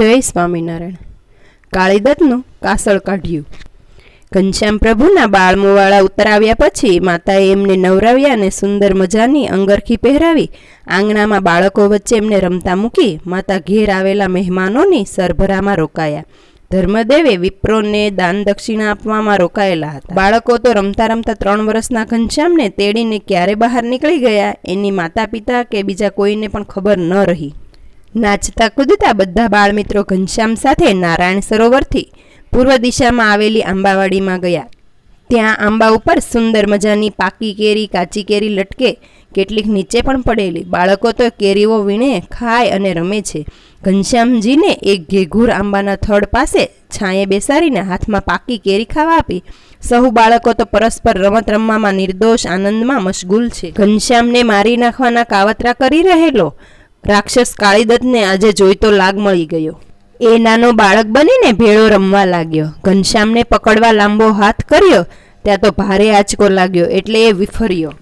જય સ્વામિનારાયણ કાળીદત્તનું કાસળ કાઢ્યું. ઘનશ્યામ પ્રભુના બાળમુવાળા ઉતરાવ્યા પછી માતાએ એમને નવરાવ્યા અને સુંદર મજાની અંગરખી પહેરાવી આંગણામાં બાળકો વચ્ચે એમને રમતા મૂકી માતા ઘેર આવેલા મહેમાનોની સરભરામાં રોકાયા. ધર્મદેવે વિપ્રોને દાન દક્ષિણા આપવામાં રોકાયેલા હતા. બાળકો તો રમતા રમતા ત્રણ વર્ષના ઘનશ્યામને તેડીને ક્યારે બહાર નીકળી ગયા એની માતા પિતા કે બીજા કોઈને પણ ખબર ન રહી. નાચતા કૂદતા બધા બાળમિત્રો ઘનશ્યામ સાથે નારાયણ સરોવરથી પૂર્વ દિશામાં આવેલી આંબાવાડીમાં ગયા. ત્યાં આંબા ઉપર સુંદર મજાની પાકી કેરી, કાચી કેરી લટકે કેટલીક નીચે પણ પડેલી. બાળકો તો કેરીઓ વીણે, ખાય અને રમે છે. ઘનશ્યામજીને એક ઘેઘૂર આંબાના થડ પાસે છાંયે બેસાડીને હાથમાં પાકી કેરી ખાવા આપી. સહુ બાળકો તો પરસ્પર રમત રમવામાં નિર્દોષ, આનંદમાં મશગુલ છે. ઘનશ્યામને મારી નાખવાના કાવતરા કરી રહેલો રાક્ષસ કાળીદત્તને આજે જોઈતો લાગ મળી ગયો. એ નાનો બાળક બનીને ભેળો રમવા લાગ્યો. ઘનશ્યામને પકડવા લાંબો હાથ કર્યો. ત્યાં તો ભારે આંચકો લાગ્યો એટલે એ વિફર્યો.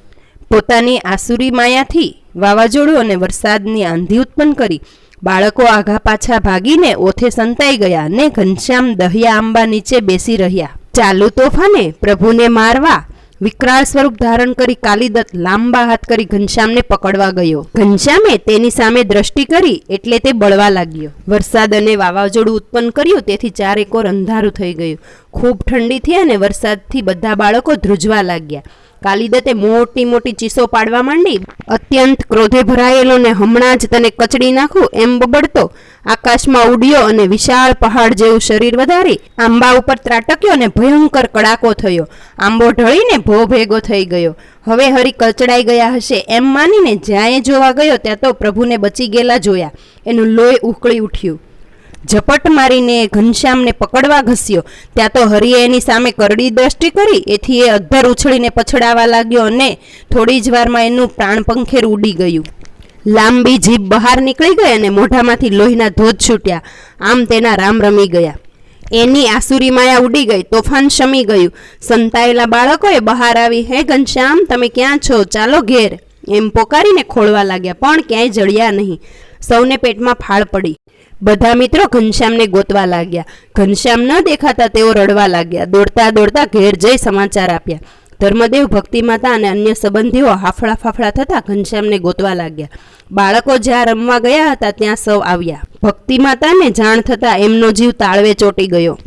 પોતાની આસુરી માયાથી વાવાઝોડું અને વરસાદની આંધી ઉત્પન્ન કરી. બાળકો આઘા પાછા ભાગીને ઓથે સંતાઈ ગયા ને ઘનશ્યામ દહિયા આંબા નીચે બેસી રહ્યા. ચાલુ તોફાને પ્રભુને મારવા વિકરાળ સ્વરૂપ ધારણ કરી કાલિદત્ત લાંબા હાથ કરી ઘનશ્યામને પકડવા ગયો. ઘનશ્યામે તેની સામે દ્રષ્ટિ કરી એટલે તે બળવા લાગ્યો. વરસાદ અને વાવાઝોડું ઉત્પન્ન કર્યું, તેથી ચારેકોર અંધારું થઈ ગયું. ખૂબ ઠંડી થઈ અને વરસાદથી બધા બાળકો ધ્રુજવા લાગ્યા. કાલિદત્તે મોટી મોટી ચીસો પાડવા માંડી. અત્યંત ક્રોધે ભરાયેલો ને હમણાં જ તને કચડી નાખું એમ બબડતો. આકાશમાં ઉડ્યો અને વિશાળ પહાડ જેવું શરીર વધારી. આંબા ઉપર ત્રાટક્યો અને ભયંકર કડાકો થયો. આંબો ઢળીને ભો ભેગો થઈ ગયો. હવે હરી કચડાઈ ગયા હશે એમ માનીને જ્યાંય જોવા ગયો ત્યાં તો પ્રભુને બચી ગયેલા જોયા. એનું લોહી ઉકળી ઉઠ્યું. ઝપટ મારીને ઘનશ્યામને પકડવા ઘસ્યો. ત્યાં તો હરિએ એની સામે કરડી દ્રષ્ટિ કરી, એથી એ અધ્ધર ઉછળીને પછડાવા લાગ્યો અને થોડી જ વારમાં એનું પ્રાણપંખેર ઉડી ગયું. લાંબી જીભ બહાર નીકળી ગઈ અને મોઢામાંથી લોહીના ધોધ છૂટ્યા. આમ તેના રામ રમી ગયા. એની આસુરી માયા ઉડી ગઈ, તોફાન શમી ગયું. સંતાયેલા બાળકોએ બહાર આવી, હે ઘનશ્યામ, તમે ક્યાં છો? ચાલો ઘેર. એમ પોકારીને ખોળવા લાગ્યા, પણ ક્યાંય જડ્યા નહીં. સૌને પેટમાં ફાળ પડી. બધા મિત્રો ઘનશ્યામને ગોતવા લાગ્યા. ઘનશ્યામ ન દેખાતા તેઓ રડવા લાગ્યા. દોડતા દોડતા ઘેર જઈ સમાચાર આપ્યા. ધર્મદેવ ભક્તિ માતા અને અન્ય સંબંધીઓ હાફળા ફાફડા થતા ઘનશ્યામને ગોતવા લાગ્યા. બાળકો જ્યાં રમવા ગયા હતા ત્યાં સૌ આવ્યા. ભક્તિમાતાને જાણ થતાં એમનો જીવ તાળવે ચોંટી ગયો.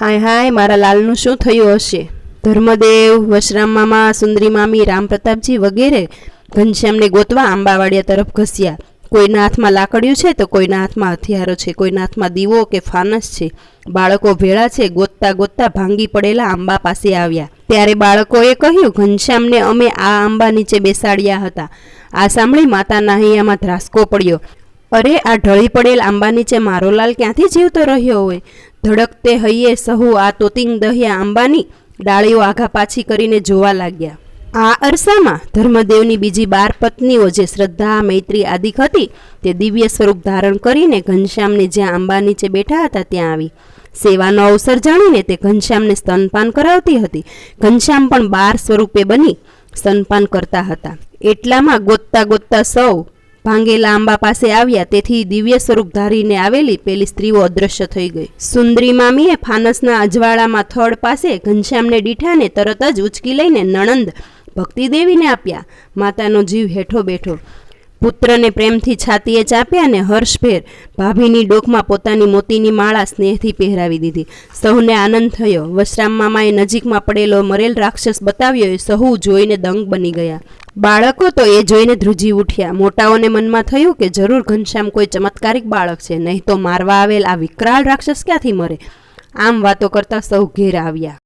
હાય હાય, મારા લાલનું શું થયું હશે? ધર્મદેવ, વશરામ મામા, સુંદરી મામી રામ પ્રતાપજી વગેરે. ઘનશ્યામને ગોતવા આંબાવાડિયા તરફ ઘસ્યા. કોઈના હાથમાં લાકડિયું છે તો કોઈના હાથમાં હથિયારો છે, કોઈના હાથમાં દીવો કે ફાનસ છે. બાળકો ભેળા છે, ગોતતા ગોતતા ભાંગી પડેલા આંબા પાસે આવ્યા. ત્યારે બાળકોએ કહ્યું, ઘનશ્યામને અમે આ આંબા નીચે બેસાડ્યા હતા. આ સાંભળી માતાના હૈયામાં ધ્રાસકો પડ્યો. અરે, આ ઢળી પડેલ આંબા નીચે મારો લાલ ક્યાંથી જીવતો રહ્યો હોય? ધડકતે હૈયે સહુ આ તોતિંગ દહિયા આંબાની. ડાળીઓ આઘા પાછી કરીને જોવા લાગ્યા. આ અરસામાં ધર્મદેવની બીજી બાર પત્નીઓ જે શ્રદ્ધા, મૈત્રી આદિક હતી, તે દિવ્ય સ્વરૂપ ધારણ કરીને ઘનશ્યામને જ્યાં આંબા નીચે બેઠા હતા ત્યાં આવી. સેવાનો અવસર જાણીને તે ઘનશ્યામને સ્તનપાન કરાવતી હતી. ઘનશ્યામ પણ બાર સ્વરૂપે બની સ્તનપાન કરતા હતા. એટલામાં ગોતતા ગોતતા સૌ ભાંગેલા આંબા પાસે આવ્યા, તેથી દિવ્ય સ્વરૂપ ધારીને આવેલી પેલી સ્ત્રીઓ અદ્રશ્ય થઈ ગઈ. સુંદરી મામીએ ફાનસના અજવાળામાં થડ પાસે ઘનશ્યામને દીઠાને તરત જ ઉચકી લઈને નણંદ ભક્તિદેવીને આપ્યા. માતાનો જીવ હેઠો બેઠો. પુત્રને પ્રેમથી છાતીએ ચાપ્યા અને હર્ષભેર ભાભીની ડોકમાં પોતાની મોતીની માળા સ્નેહથી પહેરાવી દીધી. સહુને આનંદ થયો. વશરામ મામાએ નજીકમાં પડેલો મરેલ રાક્ષસ બતાવ્યો એ સહુ જોઈને દંગ બની ગયા. બાળકો તો એ જોઈને ધ્રુજી ઉઠ્યા. મોટાઓને મનમાં થયું કે જરૂર ઘનશ્યામ કોઈ ચમત્કારિક બાળક છે, નહીં તો મારવા આવેલ આ વિકરાળ રાક્ષસ ક્યાંથી મરે? આમ વાતો કરતાં સૌ ઘેર આવ્યા.